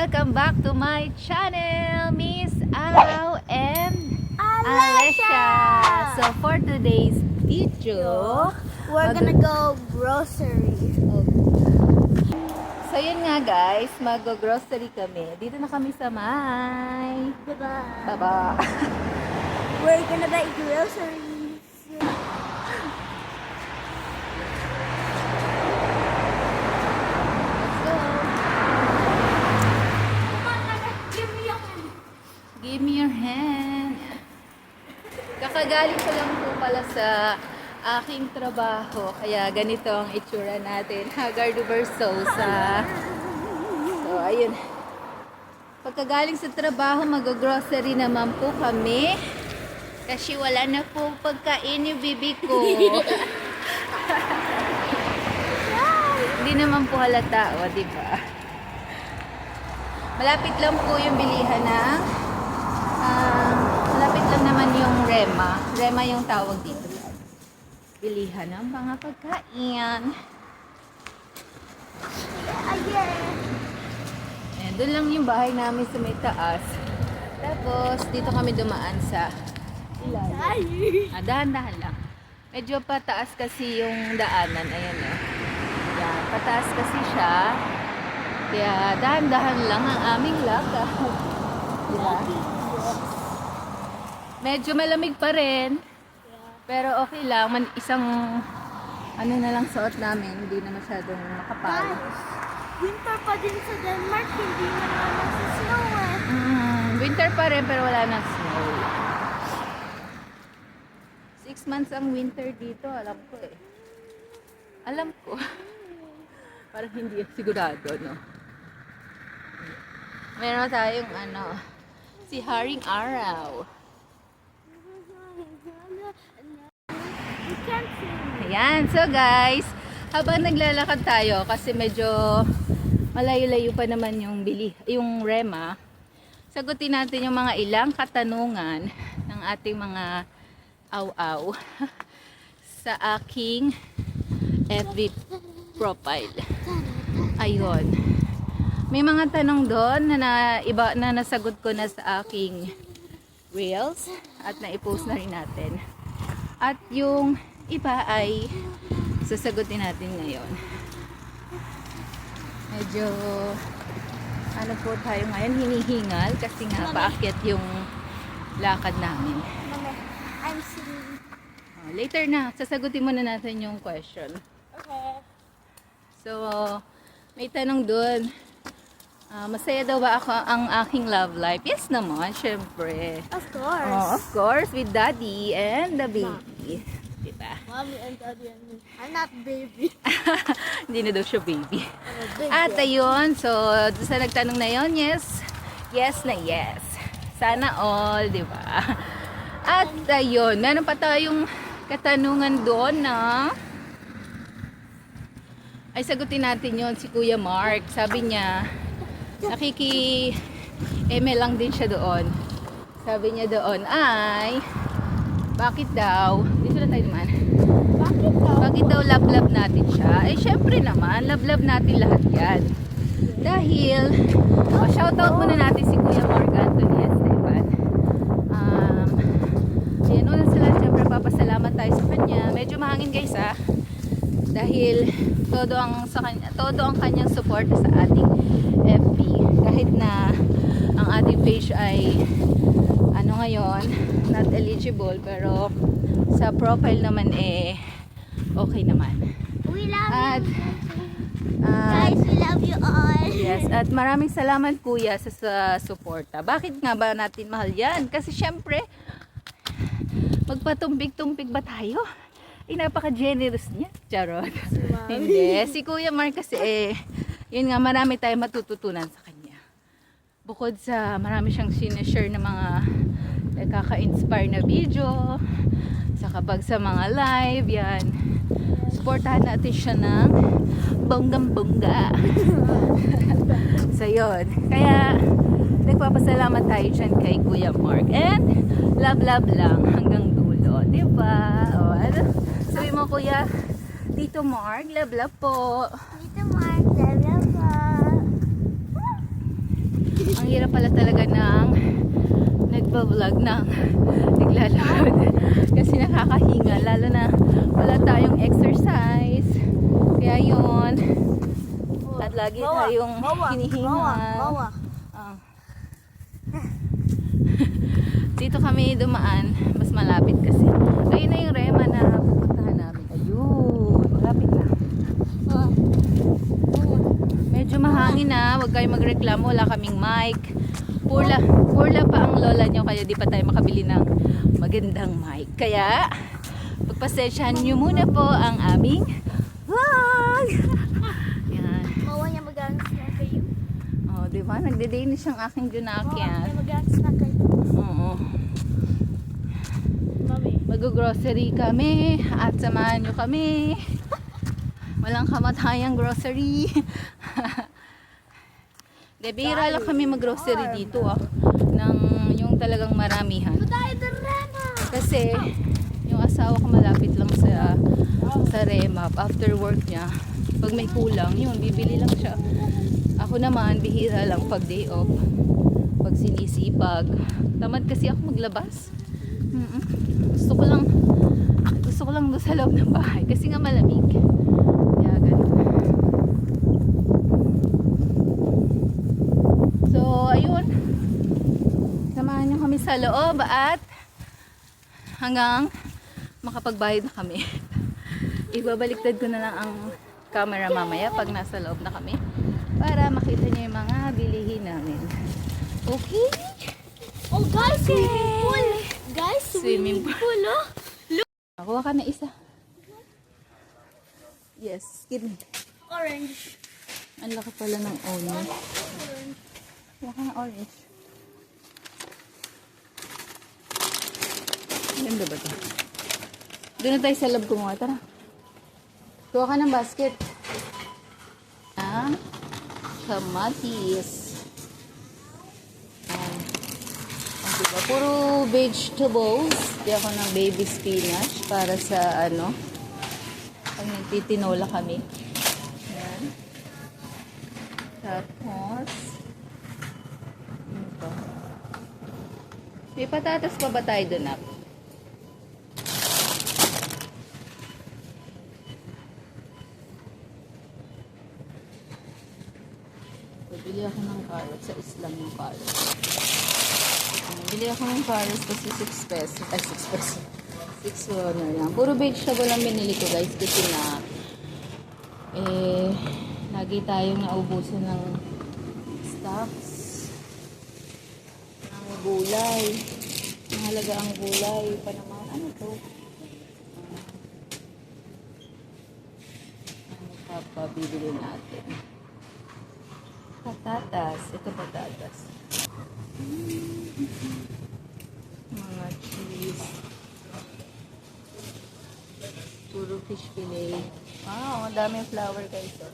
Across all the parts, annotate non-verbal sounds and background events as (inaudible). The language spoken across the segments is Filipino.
welcome back to my channel, Miss Au and Alessia. So for today's video, We're gonna go grocery. so yun nga guys, mag-grocery kami. Dito na kami sa may Diba? baba. (laughs) We're gonna buy groceries. Let's go. Give me your Give me your hand. Kakagaling ko lang po pala sa aking trabaho. Kaya ganito ang itsura natin. (laughs) Hagar de Versosa. So, ayun. Pagkagaling sa trabaho, mag-grocery naman po kami. Kasi wala na po pagkain yung bibi ko. (laughs) Hindi naman po halata, o, di ba? Malapit lang po yung bilihan ng Rema yung tawag dito. Bilihan ng mga pagkain. Ayan, doon lang yung bahay namin sa may taas. Tapos, dito kami dumaan sa ilalim. Ah, dahan-dahan lang. Medyo pataas kasi yung daanan. Ayan o. Yan, pataas kasi siya. Kaya dahan-dahan lang ang aming lakad. Diba? Medyo malamig pa rin. Pero okay lang. Man, isang ano na lang suot namin. Hindi na masyadong makapal. Guys, winter pa din sa Denmark. Hindi na naman sa snow eh. Mm, winter pa rin pero wala nang snow. Six months ang winter dito, alam ko eh. Alam ko. (laughs) Parang hindi sigurado, no? Meron tayong ano, si Haring Araw. You can't see me. Ayan, so guys, habang naglalakad tayo kasi medyo malayo-layo pa naman yung bili, yung rema. Sagutin natin yung mga ilang katanungan ng ating mga aw-aw (laughs) sa aking FB profile. Ayun. May mga tanong doon na, na iba na nasagot ko na sa aking reels at na-post na rin natin. At yung iba ay sasagutin natin ngayon. Medyo ano po tayo ngayon, hinihingal kasi nga paakyat yung lakad namin. Mama, I'm sitting. Oh, later na, sasagutin muna natin yung question. Okay. So, may tanong doon. ah, masaya daw ba ako ang aking love life? Yes naman, syempre. Of course. Oh, of course, with daddy and the baby. Diba? (laughs) Mommy and daddy and me. I'm not baby. (laughs) Hindi na daw siya baby. Big At ayun, so sa nagtanong na yon, yes, yes na yes. Sana all, di ba? At ayun, meron pa tayong katanungan doon na ay sagutin natin yon si Kuya Mark. Sabi niya, nakiki eme lang din siya doon. Sabi niya doon ay bakit daw, dito na tayo naman. Bakit daw? Bakit daw love-love natin siya? Eh, syempre naman, love-love natin lahat yan. Dahil, oh, shoutout muna natin si Kuya Mark Anthony Esteban. Um, yan, una sa lahat, syempre, papasalamat tayo sa kanya. Medyo mahangin guys, ah. Dahil, todo ang, sa kanya, todo ang kanyang support sa ating FB. Kahit na ang ating page ay ngayon, not eligible, pero sa profile naman eh, okay naman. We love At, you. ah, Guys, we love you all. yes, at maraming salamat kuya sa, sa suporta. Bakit nga ba natin mahal yan? Kasi syempre, magpatumpik-tumpik ba tayo? Eh, napaka-generous niya. Charot. Hindi. Si Kuya Mark kasi eh, yun nga, marami tayong matututunan sa kanya. Bukod sa marami siyang sinashare na mga nakaka-inspire na video, sa kapag sa mga live, yan. Supportahan natin siya ng bonggang-bongga. (laughs) so, yun. Kaya, nagpapasalamat tayo dyan kay Kuya Mark. And, love, love lang hanggang dulo. Di ba? O, ano? Sabi mo, Kuya, Tito Mark, love, love po. Dito, Mark. Love, love po. hirap pala talaga ng nagbablog ng (laughs) naglalakad. Kasi nakakahinga, lalo na wala tayong exercise. Kaya yun. At lagi tayong hinihinga. Ah. (laughs) Dito kami dumaan, mas malapit kasi. Ayun na yung Rema na pupuntahan namin. Ayun, malapit na. Medyo mahangin na, huwag kayong magreklamo, wala kaming mic. Purla, purla pa ang lola nyo, kaya di pa tayo makabili ng magandang mic. Kaya, pagpasensyahan nyo muna po ang aming vlog. Yan. Mawa niya mag-aans na kayo. Oh, di ba? Nagde-danish ang aking Mawa junakyan. niya mag-aans na kayo. Oo. Mami. Mag-grocery kami at samahan nyo kami. Walang kamatayang grocery. (laughs) De, bihira lang kami mag-grocery dito ah. Nang yung talagang maramihan. Kasi yung asawa ko malapit lang sa sa Remap after work niya. Pag may kulang, yun, bibili lang siya. Ako naman, bihira lang pag day off. Pag sinisipag. Tamad kasi ako maglabas. Mm-mm. Gusto ko lang gusto ko lang doon sa loob ng bahay kasi nga malamig. Kaya ganun. So, ayun. Samahan niyo kami sa loob at hanggang makapagbayad na kami. (laughs) Ibabaliktad ko na lang ang camera mamaya pag nasa loob na kami para makita niyo yung mga bilihin namin. Okay? Oh guys, swimming pool! Guys, Swimming swimming pool, oh! Kuha ka na isa. Yes, give me. Orange. Ang laki pala ng onion. Kuha ka ng orange. Ganda ba ito? Doon na tayo sa lab kumuha. Tara. Kuha ka ng basket. Ah, kamatis. Ah, ah, diba? Puro vegetables. Di ako ng baby spinach para sa ano. Pag nagtitinola kami. Yan. Tapos, ano pa? May patatas pa ba tayo doon, ako ng carrot sa Islam yung carrot. Bili ako ng carrots kasi 6 pesos. Ay, 6 pesos. 6 ano lang. Puro vegetable lang binili ko guys kasi na eh, lagi tayong naubusan ng stocks ng gulay. Mahalaga ang gulay pa naman. Ano to? Ano pa pa bibili natin? Patatas. Ito patatas. Mga cheese. Puro fish fillet. Wow, ang daming flour guys. Oh.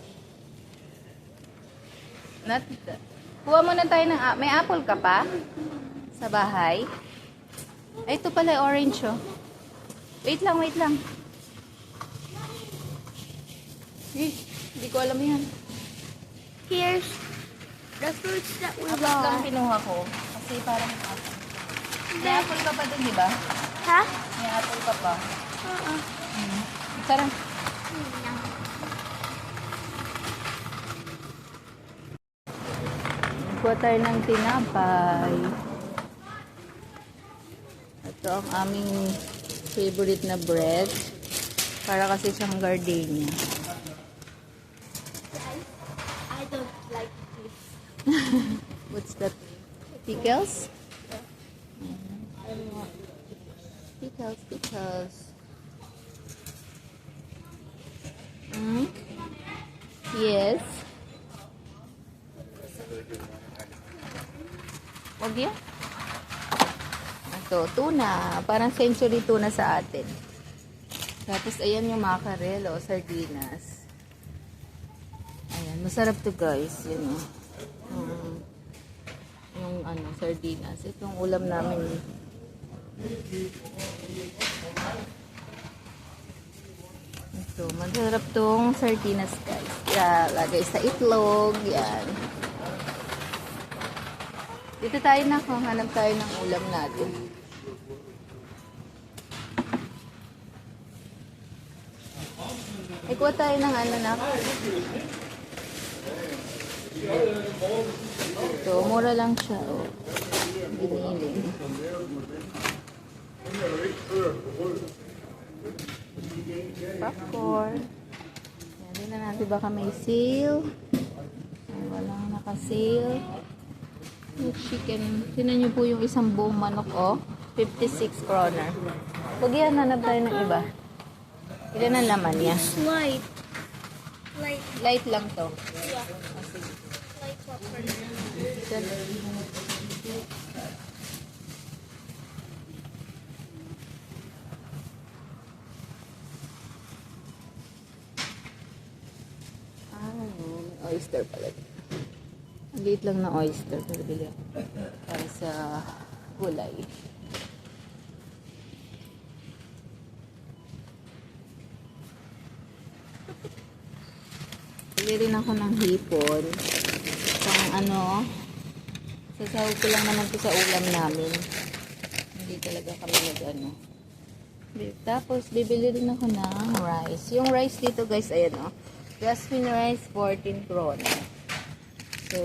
Not, kuha muna tayo ng, may apple ka pa? Sa bahay? Ay, ito pala orange oh. Wait lang, wait lang. Eh, hindi ko alam yan. Here's the fruits that we Apat lang bought. kinuha ko. Kasi parang. May apple ka pa dun, di ba? Ha? May apple ka pa. Oo. Hmm. Sarap. Kuha tayo ng tinapay. Ito ang aming favorite na bread. Para kasi siyang gardenia. I don't like this. What's that? Pickles? Pickles, pickles. Mm? Yes. Wag yan. Ito, tuna. Parang century tuna sa atin. Tapos, ayan yung mackerel o sardinas. Ayan, masarap to guys. Yun o. Mm. Ano, sardinas. Itong ulam namin. Ito, masarap tong sardinas guys. Yeah, lagay sa itlog. Yan. Dito tayo na kung hanap tayo ng ulam natin. Ikuha tayo ng ano na. Ito, mura lang siya. Oh. Giniling. Popcorn. Yan, din na natin baka may sale. Ay, walang naka-sale. Yung chicken. Tinan niyo po yung isang buong manok, oh. 56 kroner. Huwag yan, hanap tayo ng iba. Ilan ang laman niya? Light. Light. Light lang to. Yeah. Sige. Light. Ah, may oyster pala. Ang liit lang na oyster. Pero bili ako. Para sa gulay. Bili rin ako ng hipon. Pang ano, sasahog ko lang naman to sa ulam namin. Hindi talaga kami nag ano. Tapos, bibili rin ako ng rice. Yung rice dito, guys, ayan, oh. Jasmine rice, 14 krona. So,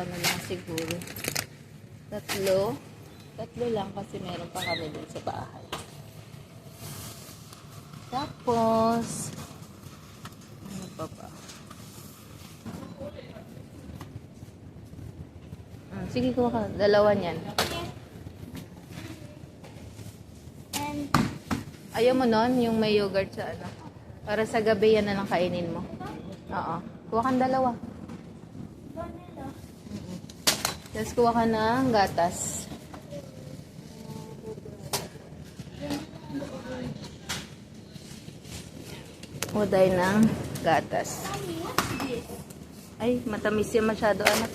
ano lang siguro. Tatlo. Tatlo lang kasi meron pa kami dun sa bahay. Tapos, ano pa ba? Hmm, sige, kuha ka. Dalawa niyan. And Ayaw mo nun, yung may yogurt sa ano. Para sa gabi yan na lang kainin mo. Oo. Kuha kang dalawa. vanilla. Tapos kuha ka ng gatas. Tayo ng gatas. Mommy, what's this? Ay, matamis yan masyado, anak.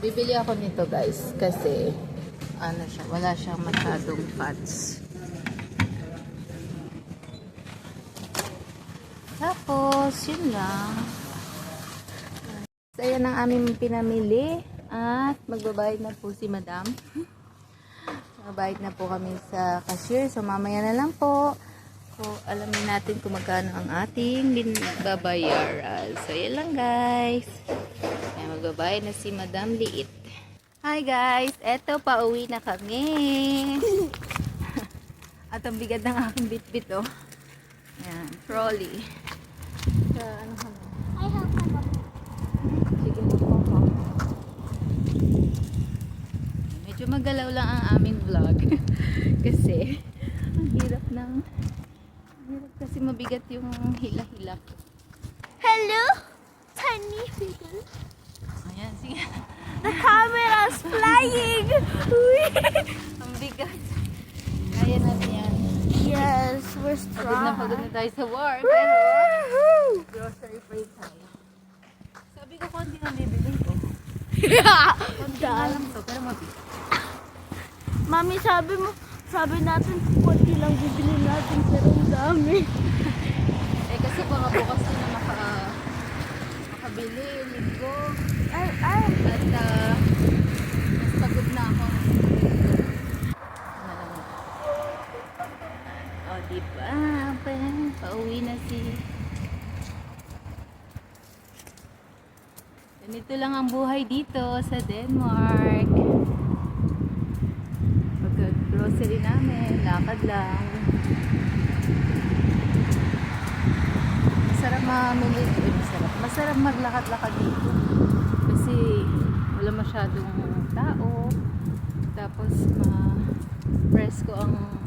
Bibili ako nito, guys, kasi ano siya, wala siyang masyadong fats. Tapos, yun lang. So, ang aming pinamili. At magbabayad na po si madam. Magbabayad na po kami sa cashier. So, mamaya na lang po. So, alamin natin kung magkano ang ating bin- babayaran. So, yan lang guys. Magbabayad na si Madam Liit. Hi guys! Eto, pauwi na kami. (laughs) At ang bigat ng aking bit-bit, oh. Ayan, trolley. Sa, ano kami? I have my Sige, magpapa. Medyo magalaw lang ang aming vlog. (laughs) kasi, ang hirap ng... Ang hirap kasi mabigat yung hila-hila. Hello, tiny people. Ayan, sige. The camera's flying. ang bigat. Kaya natin yan. yes, we're Pagod na strong. pagod na tayo sa work. Pero, Woohoo! grocery free tayo. Sabi ko, konti na bibili ko. (laughs) Konti na lang to, pero mabigat. Mami, sabi mo, sabi natin, konti lang bibili natin, pero ang dami. Eh, kasi baka bukas na na maka, makabili, linggo. Ay, ay. At uh, mas pagod na ako. Ano lang. O, oh, di ba? Pa, pauwi na si... Ganito lang ang buhay dito sa Denmark. Pagka grocery namin, lakad lang. Masarap mamili. Eh, masarap. Masarap maglakad-lakad dito. Kasi wala masyadong tao. Tapos ma-presko ang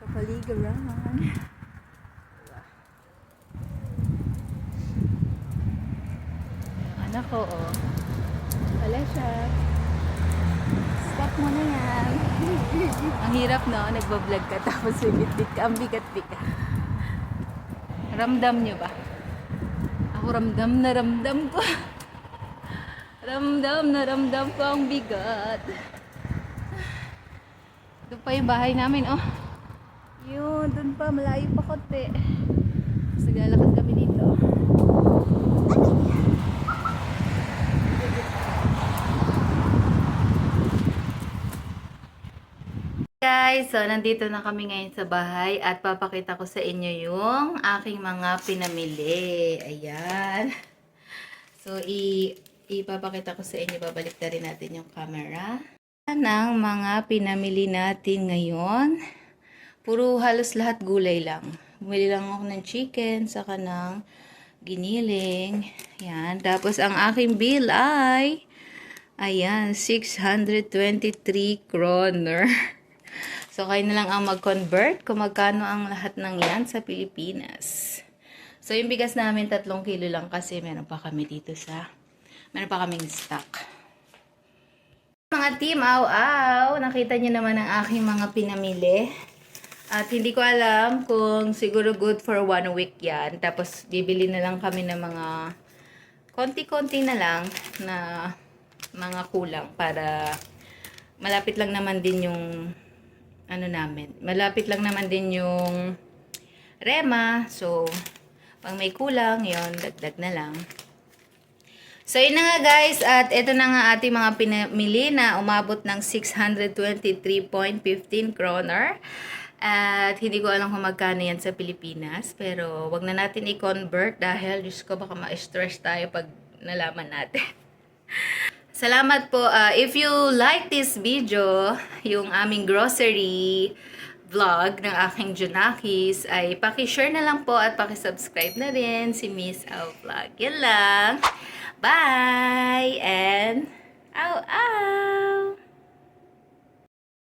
kapaligiran. Anak ko, oh. Wala siya. Stop mo na yan. (laughs) ang hirap, no? Nagbablog ka tapos bibit-bit ka. Ang bigat-bigat. Ramdam nyo ba? Ako ramdam na ramdam ko. (laughs) ramdam na ramdam ko ang bigat. Doon pa yung bahay namin, oh. Yun, doon pa, malayo pa konti. Kasi lalakad kami dito. Guys, so nandito na kami ngayon sa bahay at papakita ko sa inyo yung aking mga pinamili. Ayan. (laughs) So, i ipapakita ko sa inyo, babalik na rin natin yung camera. Ng mga pinamili natin ngayon. Puro halos lahat gulay lang. Bumili lang ako ng chicken, saka ng giniling. Yan. Tapos, ang aking bill ay, ayan, 623 kroner. (laughs) So, kayo na lang ang mag-convert kung magkano ang lahat ng yan sa Pilipinas. So, yung bigas namin, tatlong kilo lang kasi meron pa kami dito sa, meron pa kaming stock. Mga team, aw-aw, nakita niyo naman ang aking mga pinamili. At hindi ko alam kung siguro good for one week yan. Tapos, bibili na lang kami ng mga konti-konti na lang na mga kulang para malapit lang naman din yung ano namin. Malapit lang naman din yung rema. So, pag may kulang, yon dagdag na lang. So, yun na nga guys. At ito na nga ating mga pinamili na umabot ng 623.15 kroner. At hindi ko alam kung magkano yan sa Pilipinas. Pero, wag na natin i-convert dahil, Diyos ko, baka ma-stress tayo pag nalaman natin. (laughs) Salamat po. Uh, if you like this video, yung aming grocery vlog ng aking Junakis, ay paki-share na lang po at paki-subscribe na rin si Miss Au Vlog. Yan lang. Bye! And, ow, ow!